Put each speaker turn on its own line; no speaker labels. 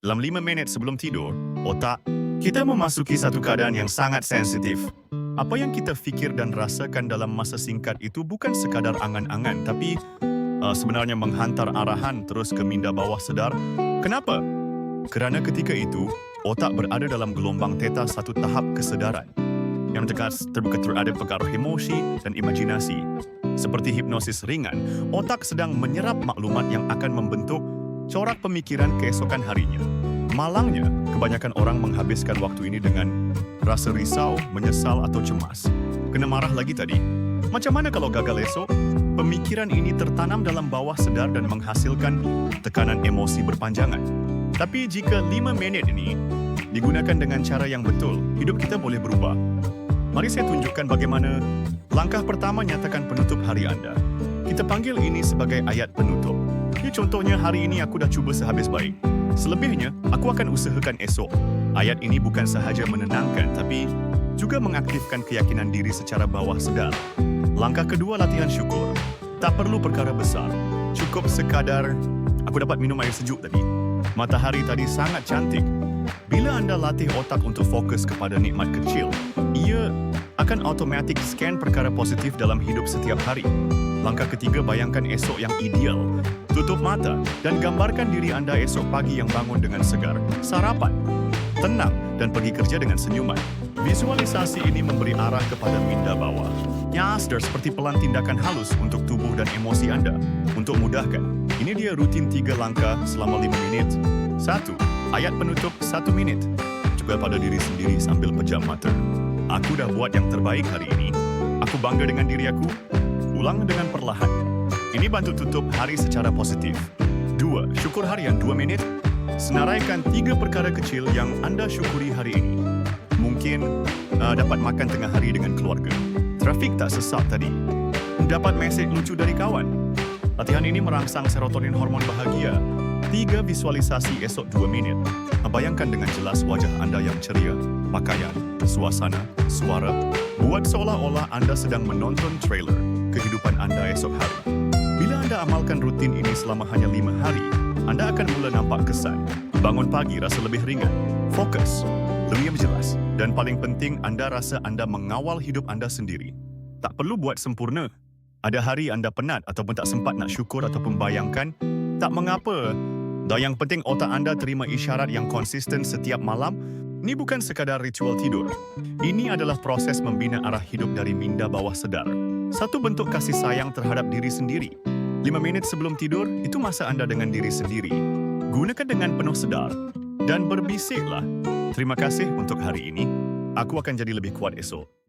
dalam 5 minit sebelum tidur, otak kita memasuki satu keadaan yang sangat sensitif. Apa yang kita fikir dan rasakan dalam masa singkat itu bukan sekadar angan-angan, tapi uh, sebenarnya menghantar arahan terus ke minda bawah sedar. Kenapa? Kerana ketika itu, otak berada dalam gelombang teta satu tahap kesedaran yang tegas terbuka terhadap pengaruh emosi dan imajinasi. Seperti hipnosis ringan, otak sedang menyerap maklumat yang akan membentuk corak pemikiran keesokan harinya. Malangnya, kebanyakan orang menghabiskan waktu ini dengan rasa risau, menyesal atau cemas. Kena marah lagi tadi. Macam mana kalau gagal esok? Pemikiran ini tertanam dalam bawah sedar dan menghasilkan tekanan emosi berpanjangan. Tapi jika 5 minit ini digunakan dengan cara yang betul, hidup kita boleh berubah. Mari saya tunjukkan bagaimana langkah pertama nyatakan penutup hari anda. Kita panggil ini sebagai ayat penutup. Contohnya hari ini aku dah cuba sehabis baik. Selebihnya, aku akan usahakan esok. Ayat ini bukan sahaja menenangkan tapi juga mengaktifkan keyakinan diri secara bawah sedar. Langkah kedua latihan syukur. Tak perlu perkara besar. Cukup sekadar aku dapat minum air sejuk tadi. Matahari tadi sangat cantik. Bila anda latih otak untuk fokus kepada nikmat kecil, ia akan automatik scan perkara positif dalam hidup setiap hari. Langkah ketiga bayangkan esok yang ideal. Tutup mata dan gambarkan diri anda esok pagi yang bangun dengan segar, sarapan, tenang dan pergi kerja dengan senyuman. Visualisasi ini memberi arah kepada minda bawah. Nyasder seperti pelan tindakan halus untuk tubuh dan emosi anda. Untuk mudahkan, ini dia rutin tiga langkah selama lima menit. Satu, ayat penutup satu minit. Juga pada diri sendiri sambil pejam mata. Aku dah buat yang terbaik hari ini. Aku bangga dengan diri aku. Ulang dengan perlahan. Ini bantu tutup hari secara positif. Dua, syukur harian dua minit. Senaraikan tiga perkara kecil yang anda syukuri hari ini. Mungkin uh, dapat makan tengah hari dengan keluarga. Trafik tak sesak tadi. Dapat mesej lucu dari kawan. Latihan ini merangsang serotonin hormon bahagia. Tiga visualisasi esok dua minit. Bayangkan dengan jelas wajah anda yang ceria, pakaian, suasana, suara. Buat seolah-olah anda sedang menonton trailer kehidupan anda esok hari. Bila anda amalkan rutin ini selama hanya lima hari, anda akan mula nampak kesan. Bangun pagi rasa lebih ringan, fokus, lebih jelas, dan paling penting anda rasa anda mengawal hidup anda sendiri. Tak perlu buat sempurna. Ada hari anda penat ataupun tak sempat nak syukur ataupun bayangkan, tak mengapa. Dan yang penting otak anda terima isyarat yang konsisten setiap malam. Ini bukan sekadar ritual tidur. Ini adalah proses membina arah hidup dari minda bawah sedar. Satu bentuk kasih sayang terhadap diri sendiri. Lima minit sebelum tidur, itu masa anda dengan diri sendiri. Gunakan dengan penuh sedar dan berbisiklah. Terima kasih untuk hari ini. Aku akan jadi lebih kuat esok.